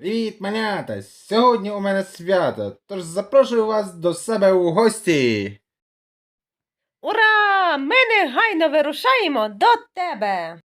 Привіт, малята! Сьогодні у мене свято, тож запрошую вас до себе у гості. Ура! Ми негайно вирушаємо до тебе.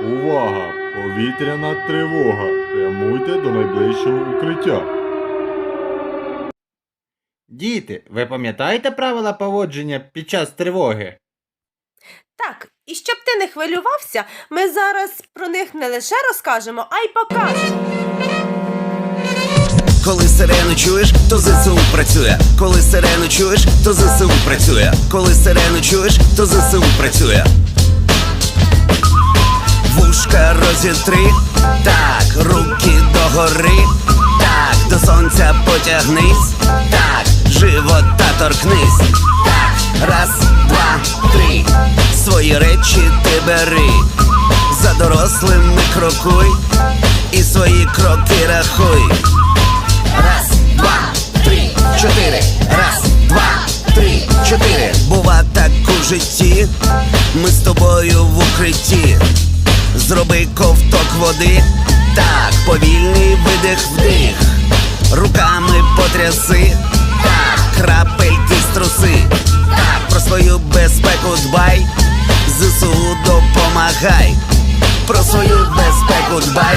Увага! Повітряна тривога! Прямуйте до найближчого укриття. Діти, ви пам'ятаєте правила поводження під час тривоги? Так, і щоб ти не хвилювався, ми зараз про них не лише розкажемо, а й покажемо. Коли сирену чуєш, то ЗСУ працює. Коли сирену чуєш, то ЗСУ працює. Коли сирену чуєш, то ЗСУ працює. Вушка розітри, так, руки догори, так, до сонця потягнись, так, живота торкнись, так, раз, два, три, свої речі ти бери, за дорослими крокуй, і свої кроки рахуй. Раз, два, три, чотири. Раз, два, три, чотири. Бува так у житті. Ми з тобою в укритті. Зроби ковток води. Так, повільний видих вдих. Руками потряси. Так, крапельки струси. Про свою безпеку дбай. ЗСУ допомагай. Про свою безпеку дбай.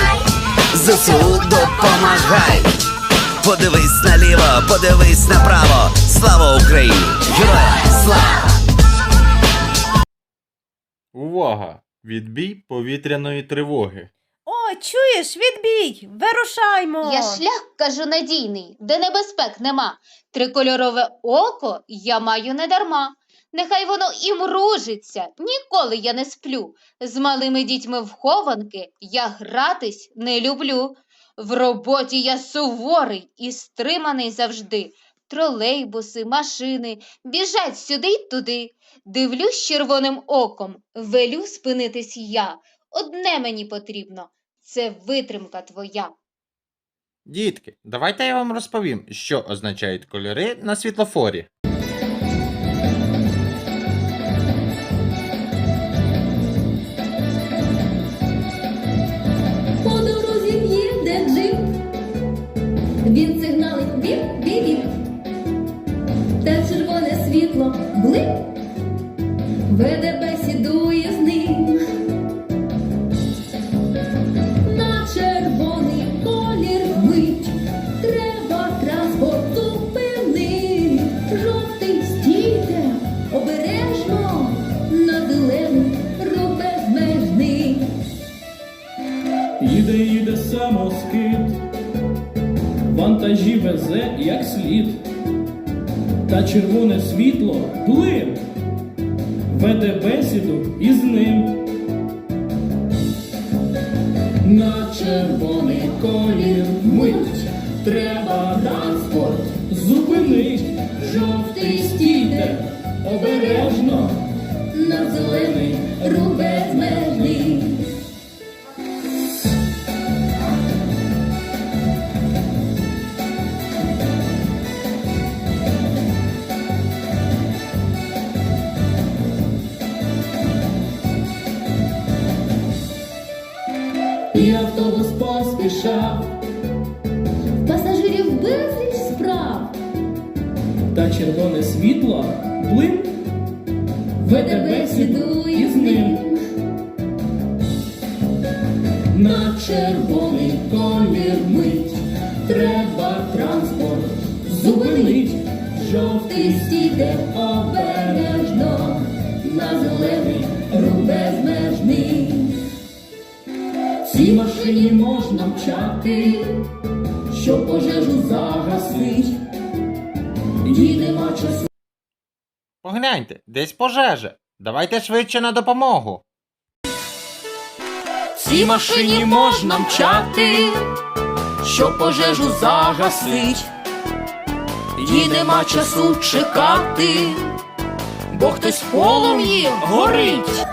ЗСУ допомагай. Подивись наліво, подивись направо. Слава Україні! Героям слава! Увага! Відбій повітряної тривоги. Чуєш, відбій! Вирушаймо! Я шлях кажу надійний, де небезпек нема. Трикольорове око я маю недарма. Нехай воно і мружиться, ніколи я не сплю. З малими дітьми в хованки я гратись не люблю. В роботі я суворий і стриманий завжди. Тролейбуси, машини біжать сюди й туди. Дивлюсь червоним оком, велю спинитись я. Одне мені потрібно це витримка твоя. Дітки, давайте я вам розповім, що означають кольори на світлофорі. По дорозі їде джип, він сигналить біп біп біп та червоне світло блип, веде бесідує везе, як слід, та червоне світло плин, веде бесіду із ним. На червоний колір мить, треба транспорт зупинить, жовтий стійте, обережно, на зелений рух безмежний. Та червоне світло блин веде бесіду із ним. На червоний колір мить треба транспорт зупинить, жовтий стійте обережно, на зелений рух безмежний. Цій машині можна мчати, щоб пожежу загасить. Їй часу. Погляньте, десь пожежа. Давайте швидше на допомогу. Цій машині можна мчати, щоб пожежу загасить. Їй нема часу чекати, бо хтось в полум'ї горить.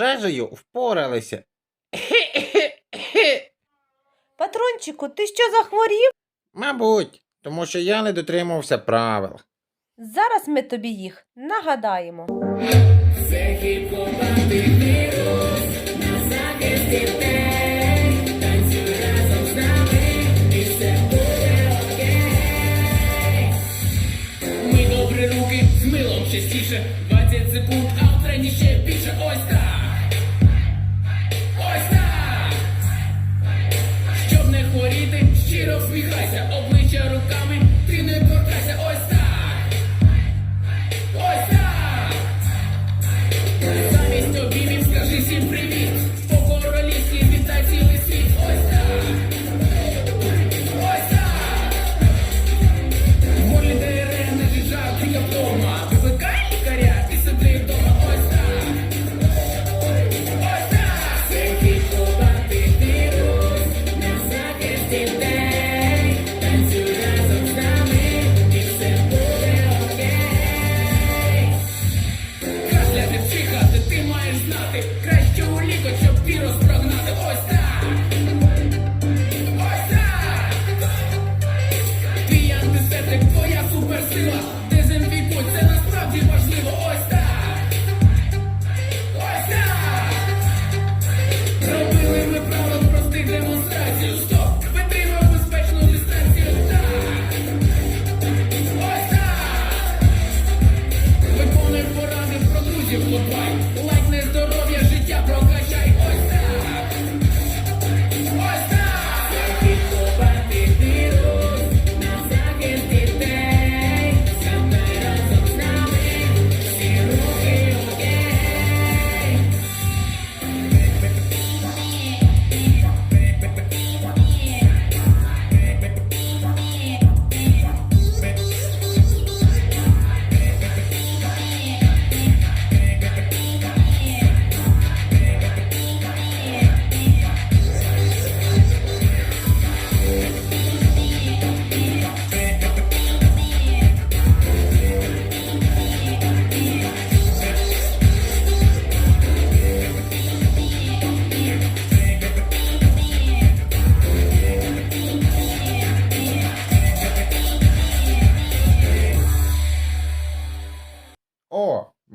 Пожежею впоралися. Патрончику, ти що захворів? Мабуть, тому що я не дотримувався правил. Зараз ми тобі їх нагадаємо. Ми добрі руки з милом частіше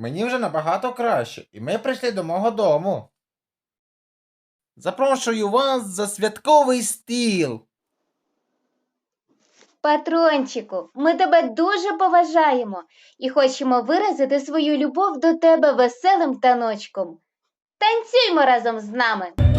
мені вже набагато краще, і ми прийшли до мого дому. Запрошую вас за святковий стіл. Патрончику, ми тебе дуже поважаємо і хочемо виразити свою любов до тебе веселим таночком. Танцюймо разом з нами.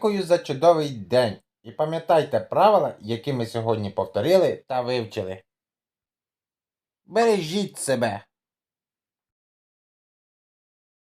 Дякую за чудовий день. І пам'ятайте правила, які ми сьогодні повторили та вивчили. Бережіть себе.